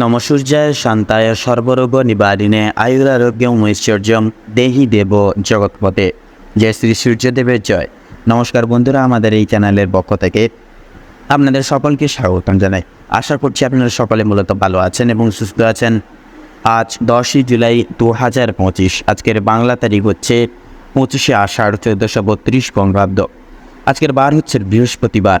নমসূর্যায় শান্তায় সর্বরোগ নিবারিণে আয়ুরারোগ্যম ঐশ্বর্যম দেহি দেব জগৎপথে। জয় শ্রী সূর্যদেবের জয়। নমস্কার বন্ধুরা, আমাদের এই চ্যানেলের পক্ষ থেকে আপনাদের সকলকে স্বাগতম জানাই। আশা করছি আপনারা সকলে মূলত ভালো আছেন এবং সুস্থ আছেন। আজ দশই জুলাই দু হাজার পঁচিশ, আজকের বাংলা তারিখ হচ্ছে পঁচিশে আষাঢ় চোদ্দোশো বত্রিশ বঙ্গাব্দ। আজকের বার হচ্ছে বৃহস্পতিবার।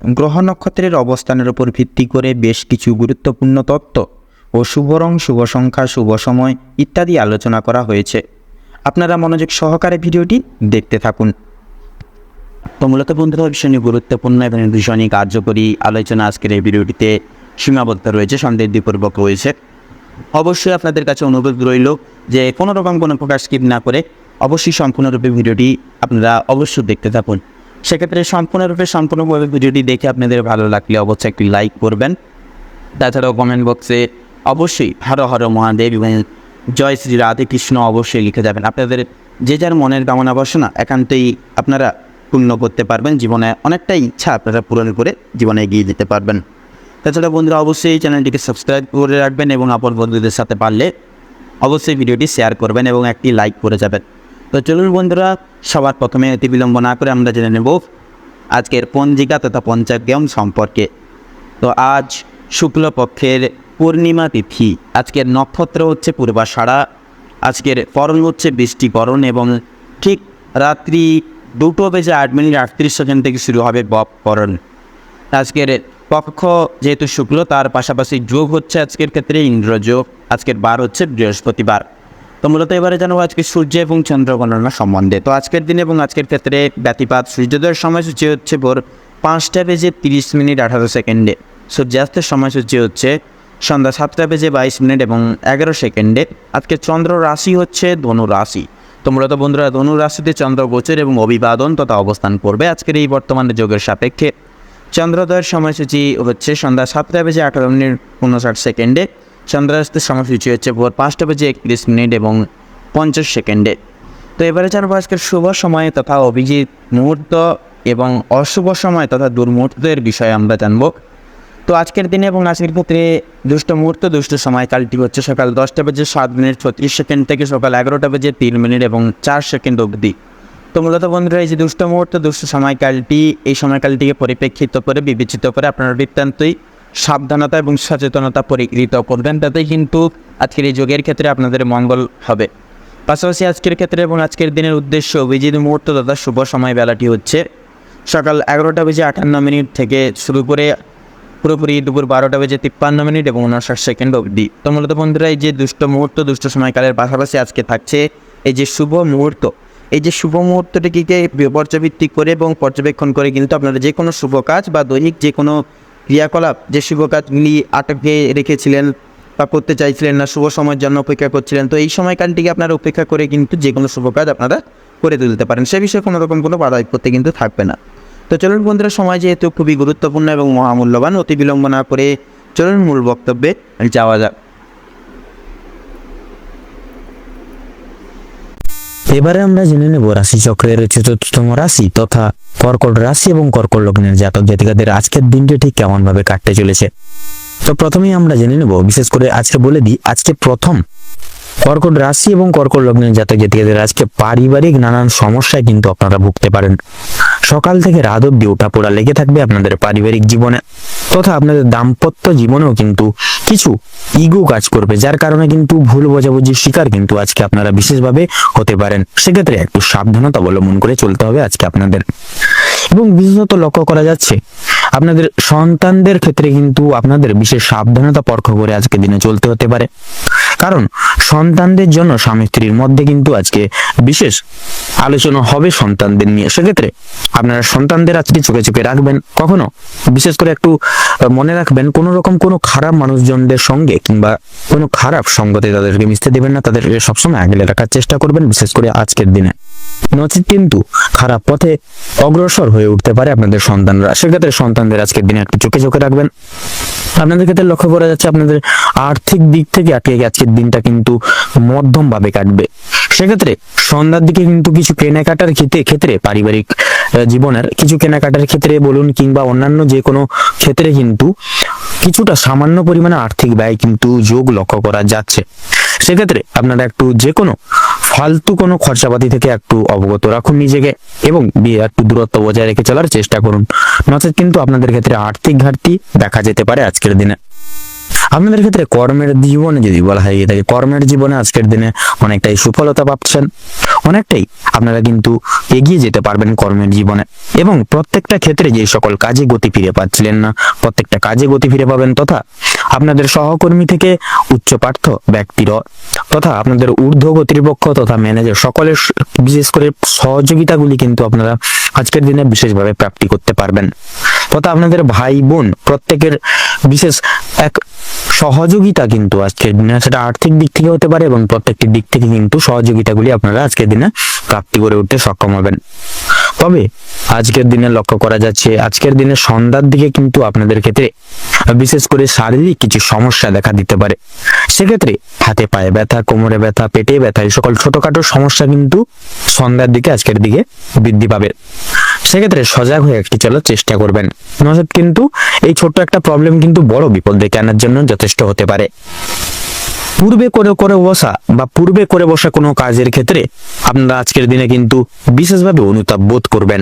গ্রহ নক্ষত্রের অবস্থানের উপর ভিত্তি করে বেশ কিছু গুরুত্বপূর্ণ তত্ত্ব ও শুভ রং, শুভ সংখ্যা, শুভ সময় ইত্যাদি আলোচনা করা হয়েছে। আপনারা মনোযোগ সহকারে ভিডিওটি দেখতে থাকুন। তো মূলত বন্ধুরা ভীষণই গুরুত্বপূর্ণ এবং ভীষণই কার্যকরী আলোচনা আজকের এই ভিডিওটিতে সীমাবদ্ধ রয়েছে সন্দেহপূর্বক রয়েছে। অবশ্যই আপনাদের কাছে অনুরোধ রইল যে কোনো রকম কোনো প্রকার স্কিপ না করে অবশ্যই সম্পূর্ণরূপে ভিডিওটি আপনারা অবশ্যই দেখতে থাকুন। সেক্ষেত্রে সম্পূর্ণরূপে সম্পূর্ণভাবে ভিডিওটি দেখে আপনাদের ভালো লাগলে অবশ্যই একটি লাইক করবেন। তাছাড়াও কমেন্ট বক্সে অবশ্যই হর হর মহাদেব এবং জয় শ্রী রাধে কৃষ্ণ অবশ্যই লিখে যাবেন। আপনাদের যে যার মনের কামনা বাসনা একান্তই আপনারা পূর্ণ করতে পারবেন। জীবনে অনেকটা ইচ্ছা আপনারা পূরণ করে জীবনে এগিয়ে যেতে পারবেন। তাছাড়া বন্ধুরা, অবশ্যই চ্যানেলটিকে সাবস্ক্রাইব করে রাখবেন এবং আপন বন্ধুদের সাথে পারলে অবশ্যই ভিডিওটি শেয়ার করবেন এবং একটি লাইক করে যাবেন। তো চলুন বন্ধুরা, সবার প্রথমে অতি বিলম্ব না করে আমরা জেনে নেব আজকের পঞ্জিকা তথা পঞ্চাগ্রাম সম্পর্কে। তো আজ শুক্লপক্ষের পূর্ণিমা তিথি, আজকের নক্ষত্র হচ্ছে পূর্বাষাঢ়া, আজকের করণ হচ্ছে বৃষ্টিকরণ এবং ঠিক রাত্রি দুটো বেজে আট মিনিট আটত্রিশ সেকেন্ড থেকে শুরু হবে বপ করণ আজকের পক্ষ যেহেতু শুক্ল, তার পাশাপাশি যোগ হচ্ছে আজকের ক্ষেত্রে ইন্দ্রযোগ আজকের বার হচ্ছে বৃহস্পতিবার। তো মূলত এবারে জানাব আজকে সূর্য এবং চন্দ্র গণনা সম্বন্ধে। তো আজকের দিন এবং আজকের ক্ষেত্রে ব্যতিপাত, সূর্যোদয়ের সময়সূচি হচ্ছে ভোর পাঁচটা বেজে তিরিশ মিনিট আঠারো সেকেন্ডে, সূর্যাস্তের সময়সূচি হচ্ছে সন্ধ্যা সাতটা বেজে বাইশ মিনিট এবং এগারো সেকেন্ডে। আজকে চন্দ্র রাশি হচ্ছে ধনু রাশি। তো মূলত বন্ধুরা, ধনু রাশিতে চন্দ্র গোচর এবং অভিবাদন তথা অবস্থান করবে আজকের এই বর্তমানে যোগের সাপেক্ষে। চন্দ্রোদয়ের সময়সূচি হচ্ছে সন্ধ্যা সাতটা বেজে আঠারো মিনিট উনষাট সেকেন্ডে চন্দ্রাস্তের সময়সূচি হচ্ছে ভোর পাঁচটা বেজে একত্রিশ মিনিট এবং পঞ্চাশ সেকেন্ডে। তো এবারে জানব আজকের শুভ সময় তথা অভিজিৎ মুহূর্ত এবং অশুভ সময় তথা দুর্মুহূর্তের বিষয়ে আমরা জানব। তো আজকের দিনে এবং আজকের ক্ষেত্রে দুষ্ট মুহূর্ত, দুষ্ট সময়কালটি হচ্ছে সকাল দশটা বেজে সাত মিনিট ছত্রিশ সেকেন্ড থেকে সকাল এগারোটা বেজে তিন মিনিট এবং চার সেকেন্ড অবধি। তো মূলত বন্ধুরা, এই যে দুষ্ট মুহূর্ত, দুষ্ট সময়কালটি এই সময়কালটিকে পরিপ্রেক্ষিত করে, বিবেচিত করে আপনারা নিতান্তই সাবধানতা এবং সচেতনতা পরিকৃত করবেন, তাতেই কিন্তু আজকের এই যোগের ক্ষেত্রে আপনাদের মঙ্গল হবে। পাশাপাশি আজকের ক্ষেত্রে এবং আজকের দিনের উদ্দেশ্য অভিজিৎ মুহূর্ত তথা শুভ সময় বেলাটি হচ্ছে সকাল এগারোটা বেজে আটান্ন মিনিট থেকে শুরু করে পুরোপুরি দুপুর বারোটা বেজে তিপ্পান্ন মিনিট এবং উনষাট সেকেন্ড অবধি। তো মূলত বন্ধুরা, এই যে দুষ্ট মুহূর্ত, দুষ্ট সময়কালের পাশাপাশি আজকে থাকছে এই যে শুভ মুহূর্ত। এই যে শুভ মুহূর্তটিকে পর্যভিত্তিক করে এবং পর্যবেক্ষণ করে কিন্তু আপনারা যে কোনো শুভ কাজ বা দৈনিক যে কোনো ক্রিয়াকলাপ যে শুভ কাজগুলি আটকে রেখেছিলেন বা করতে চাইছিলেন না, শুভ সময়ের জন্য অপেক্ষা করছিলেন, তো এই সময়কালটিকে আপনারা অপেক্ষা করে কিন্তু যে কোনো শুভ কাজ আপনারা করে তুলতে পারেন। সে বিষয়ে কোনো রকম কোনো বাধা বিপত্তি কিন্তু থাকবে না। তো চলুন বন্ধুরা, সময় যেহেতু খুবই গুরুত্বপূর্ণ এবং মহামূল্যবান, অতি বিলম্ব না করে চলুন মূল বক্তব্যে যাওয়া যাক। এবারে আমরা জেনে নেব রাশি চক্রের চতুর্থতম রাশি তথা কর্কট রাশি এবং কর্কট লগ্নের জাতক জাতিকাদের আজকের দিনটি ঠিক কেমন ভাবে কাটতে চলেছে। তো প্রথমেই আমরা জেনে নেব, বিশেষ করে আজকে বলে দিই, আজকে প্রথম কর্কট রাশি এবং কর্কট লগ্নের জাতক জাতিকাদের আজকে পারিবারিক নানান সমস্যায় কিন্তু আপনারা ভুগতে পারেন। সকাল থেকে রাত অব্দি ওঠা পড়া লেগে থাকবে আপনাদের পারিবারিক জীবনে তথা আপনাদের দাম্পত্য জীবনেও কিন্তু কিছু ইগো কাজ করবে, যার কারণে কিন্তু ভুল বোঝাবুঝির শিকার কিন্তু আজকে আপনারা বিশেষভাবে হতে পারেন। সেক্ষেত্রে একটু সাবধানতা অবলম্বন করে চলতে হবে আজকে আপনাদের। এবং বিশেষত লক্ষ্য করা যাচ্ছে, আপনাদের সন্তানদের ক্ষেত্রে কিন্তু আপনাদের বিশেষ সাবধানতা পরখ করে আজকে দিনে চলতে হতে পারে। কারণ সন্তানদের জন্য স্বামী স্ত্রীর মধ্যে কিন্তু আজকে বিশেষ আলোচনা হবে সন্তানদের নিয়ে। সেক্ষেত্রে আপনারা সন্তানদের আজকে চোখে চোখে রাখবেন কখনো? বিশেষ করে একটু মনে রাখবেন কোনো রকম কোনো খারাপ মানুষজনদের সঙ্গে কিংবা কোনো খারাপ সঙ্গতে তাদেরকে মিশতে দেবেন না, তাদেরকে সবসময় আগলে রাখার চেষ্টা করবেন, বিশেষ করে আজকের দিনে। নচিত কিন্তু খারাপ পথে অগ্রসর হয়ে উঠতে পারে আপনাদের সন্তানরা। সেক্ষেত্রে সন্তানদের আজকের দিনে একটু চোখে চোখে রাখবেন। আপনাদের ক্ষেত্রে লক্ষ্য করা যাচ্ছে আপনাদের আর্থিক দিক থেকে আজকে আজকের দিনটা কিন্তু মধ্যম ভাবে কাটবে। সেক্ষেত্রে সন্ধ্যার দিকে কিন্তু কিছু কেনাকাটার ক্ষেত্রে ক্ষেত্রে পারিবারিক জীবনের কিছু কেনাকাটার ক্ষেত্রে বলুন কিংবা অন্যান্য যে কোনো ক্ষেত্রে কিন্তু কিছুটা সামান্য পরিমাণে আর্থিক ব্যয় কিন্তু যোগ লক্ষ্য করা যাচ্ছে। সেক্ষেত্রে আপনারা একটু যে কোনো ফালতু কোনো খরচাপাতি থেকে একটু অবগত রাখুন নিজেকে এবং একটু দূরত্ব বজায় রেখে চলার চেষ্টা করুন। নচেত কিন্তু আপনাদের ক্ষেত্রে আর্থিক ঘাটতি দেখা যেতে পারে আজকের দিনে। আপনাদের ক্ষেত্রে কর্মের জীবনে যদি বলা হয় থাকে কর্মের জীবনে আজকের দিনে অনেকটাই সুফলতা পাচ্ছেন। অনেকটাই আপনারা কিন্তু এগিয়ে যেতে পারবেন কর্মের জীবনে। এবং প্রত্যেকটা ক্ষেত্রে যে সকল কাজে গতি ফিরে পাচ্ছিলেন না, প্রত্যেকটা কাজে গতি ফিরে পাবেন তথা আপনাদের সহকর্মী থেকে উচ্চ পার্থ ব্যক্তির তথা আপনাদের ঊর্ধ্ব কর্তৃপক্ষ তথা ম্যানেজার সকলের বিশেষ করে সহযোগিতাগুলি কিন্তু আপনারা আজকের দিনে বিশেষভাবে প্রাপ্তি করতে পারবেন। তথা আপনাদের ভাই বোন প্রত্যেকের বিশেষ এক সহযোগিতা কিন্তু আজকের দিনে, সেটা আর্থিক দিক থেকে হতে পারে এবং প্রত্যেকটি দিক থেকে কিন্তু সহযোগিতাগুলি আপনারা আজকের দিনে প্রাপ্তি করে উঠতে সক্ষম হবেন। তবে আজকের দিনে লক্ষ্য করা যাচ্ছে, আজকের দিনে সন্ধ্যার দিকে কিন্তু আপনাদের ক্ষেত্রে বিশেষ করে শারীরিক কিছু সমস্যা দেখা দিতে পারে। সেক্ষেত্রে হাতে পায়ে ব্যথা, কোমরে ব্যথা, পেটে ব্যথা, এই সকল ছোটখাটো সমস্যা কিন্তু সন্ধ্যার দিকে, আজকের দিকে বৃদ্ধি পাবে। সেক্ষেত্রে সজাগ হয়ে একটি চলার চেষ্টা করবেন। নচেত কিন্তু এই ছোট্ট একটা প্রবলেম কিন্তু বড় বিপদ ডেকে আনার জন্য যথেষ্ট হতে পারে। পূর্বে করে করে বসা বা পূর্বে করে বসা কোনো কাজের ক্ষেত্রে আপনারা আজকের দিনে কিন্তু বিশেষভাবে অনুতাপ বোধ করবেন।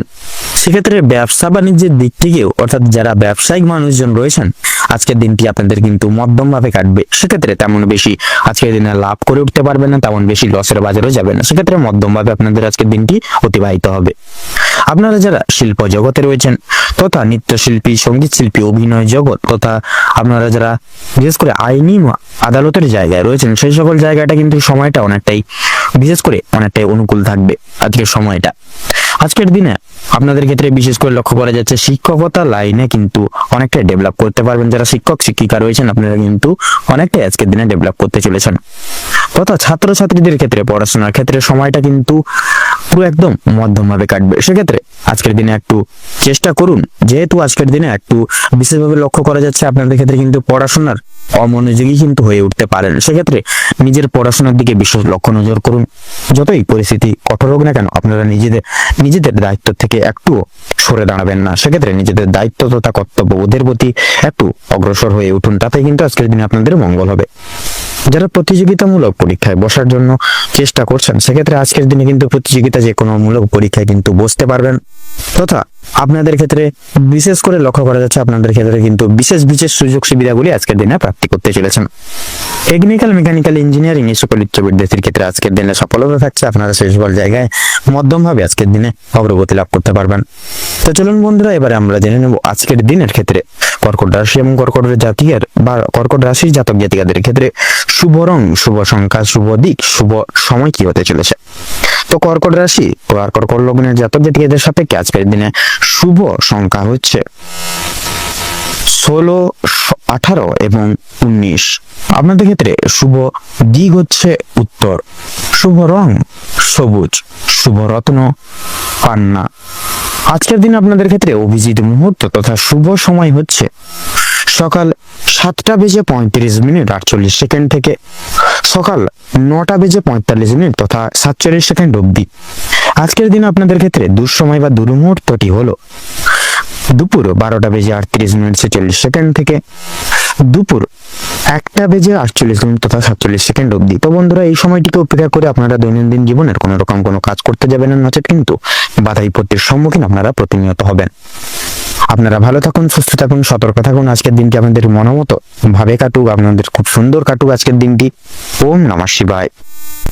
সেক্ষেত্রে ব্যবসা বাণিজ্যের দিক থেকেও, অর্থাৎ যারা ব্যবসায়িক মানুষজন রয়েছেন, আজকের দিনটি আপনাদের কিন্তু মধ্যম ভাবে কাটবে। সেক্ষেত্রে তেমন বেশি আজকের দিনে লাভ করে উঠতে পারবেন না, তেমন বেশি লসের বাজারও যাবে না। সেক্ষেত্রে মধ্যম ভাবে আপনাদের আজকের দিনটি অতিবাহিত হবে। আপনারা যারা শিল্প জগতে রয়েছেন, তথা নৃত্যশিল্পী সংগীত শিল্পী অভিনয় জগৎ, তথা আপনারা যারা, বিশেষ করে আইনি আদালতের জায়গায় রয়েছেন, সেই সকল জায়গাটা কিন্তু সময়টা অনেকটাই, বিশেষ করে অনেকটাই অনুকূল থাকবে আজকের সময়টা। আজকের দিনে আপনাদের ক্ষেত্রে বিশেষ করে লক্ষ্য করা যাচ্ছে, শিক্ষকতা লাইনে কিন্তু অনেকটাই ডেভেলপ করতে পারবেন। যারা শিক্ষক, শিক্ষিকা রয়েছেন, আপনারা কিন্তু অনেকটাই আজকের দিনে ডেভেলপ করতে চলেছেন। তথা ছাত্রছাত্রীদের ক্ষেত্রে, পড়াশোনার ক্ষেত্রে সময়টা কিন্তু পুরো একদম মধ্যমভাবে কাটবে। সেক্ষেত্রে আজকের দিনে একটু চেষ্টা করুন। যেহেতু আজকের দিনে একটু বিশেষভাবে লক্ষ্য করা যাচ্ছে, আপনাদের ক্ষেত্রে কিন্তু পড়াশোনার অমনোযোগী কিন্তু হয়ে উঠতে পারেন। সেক্ষেত্রে নিজের পড়াশোনার দিকে বিশেষ লক্ষ্য নজর করুন। যতই পরিস্থিতি কঠোর হোক না কেন, আপনারা নিজেদের নিজেদের দায়িত্ব থেকে একটু সরে দাঁড়াবেন না। সেক্ষেত্রে নিজেদের দায়িত্ব তথা কর্তব্য ওদের প্রতি একটু অগ্রসর হয়ে উঠুন। তাতে কিন্তু আজকের দিনে আপনাদের মঙ্গল হবে। যারা প্রতিযোগিতামূলক পরীক্ষায় বসার জন্য চেষ্টা করছেন, সেক্ষেত্রে আজকের দিনে কিন্তু প্রতিযোগিতা যে কোনো মূলক পরীক্ষায় কিন্তু বসতে পারবেন। তথা আপনাদের ক্ষেত্রে বিশেষ করে লক্ষ্য করা যাচ্ছে, আপনাদের ক্ষেত্রে কিন্তু বিশেষ বিশেষ সুযোগ সুবিধাগুলি আজকের দিনে প্রাপ্তি করতে চলেছেন। টেকনিক্যাল, মেকানিক্যাল ইঞ্জিনিয়ারিং এই সকল উচ্চ বিদ্যার্থীর ক্ষেত্রে আজকের দিনে সফলতা থাকছে। আপনারা সেই সকল জায়গায় মধ্যমভাবে আজকের দিনে অগ্রগতি লাভ করতে পারবেন। তো চলুন বন্ধুরা, এবারে আমরা জেনে নেব আজকের দিনের ক্ষেত্রে কর্কট রাশি এবং কর্কট জাতিকার বা কর্কট রাশির জাতক জাতিকাদের ক্ষেত্রে শুভ রং, শুভ সংখ্যা, শুভ দিক, শুভ সময় কি হতে চলেছে? তো কর্কট রাশি আর কর্কট লগ্নের জাতক জাতিকাদের সাপেক্ষে আজকের দিনে শুভ সংখ্যা হচ্ছে ষোলো আঠারো এবং উনিশ। আপনাদের ক্ষেত্রে শুভ দিক হচ্ছে উত্তর। শুভ রং সবুজ, শুভ রত্ন পান্না। আজকের দিন আপনাদের ক্ষেত্রে অভিজিৎ মুহূর্ত তথা শুভ সময় হচ্ছে সকাল সাতটা বেজে পঁয়ত্রিশ মিনিট আটচল্লিশ সেকেন্ড থেকে সকাল নটা বেজে পঁয়তাল্লিশ মিনিট তথা সাতচল্লিশ সেকেন্ড অবধি। আজকের দিন আপনাদের ক্ষেত্রে দুঃসময় বা দুর্মুহূর্তটি হলো দুপুর বারোটা বেজে আটত্রিশ মিনিট ছেচল্লিশ সেকেন্ড থেকে দুপুর একটা বেজে আটচল্লিশ মিনিট তথা সাতচল্লিশ সেকেন্ড অবধি। তো বন্ধুরা, এই সময়টিকে অপেক্ষা করে আপনারা দৈনন্দিন জীবনের কোনো রকম কোনো কাজ করতে যাবেন না, নচেত কিন্তু বাধা বিপত্তির সম্মুখীন আপনারা প্রতিনিয়ত হবেন। আপনারা ভালো থাকুন, সুস্থ থাকুন, সতর্ক থাকুন। আজকের দিনটি আপনাদের মনোমতো ভাবে কাটুক, আপনাদের খুব সুন্দর কাটুক আজকের দিনটি। ওম নমঃ শিবায়।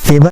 এবার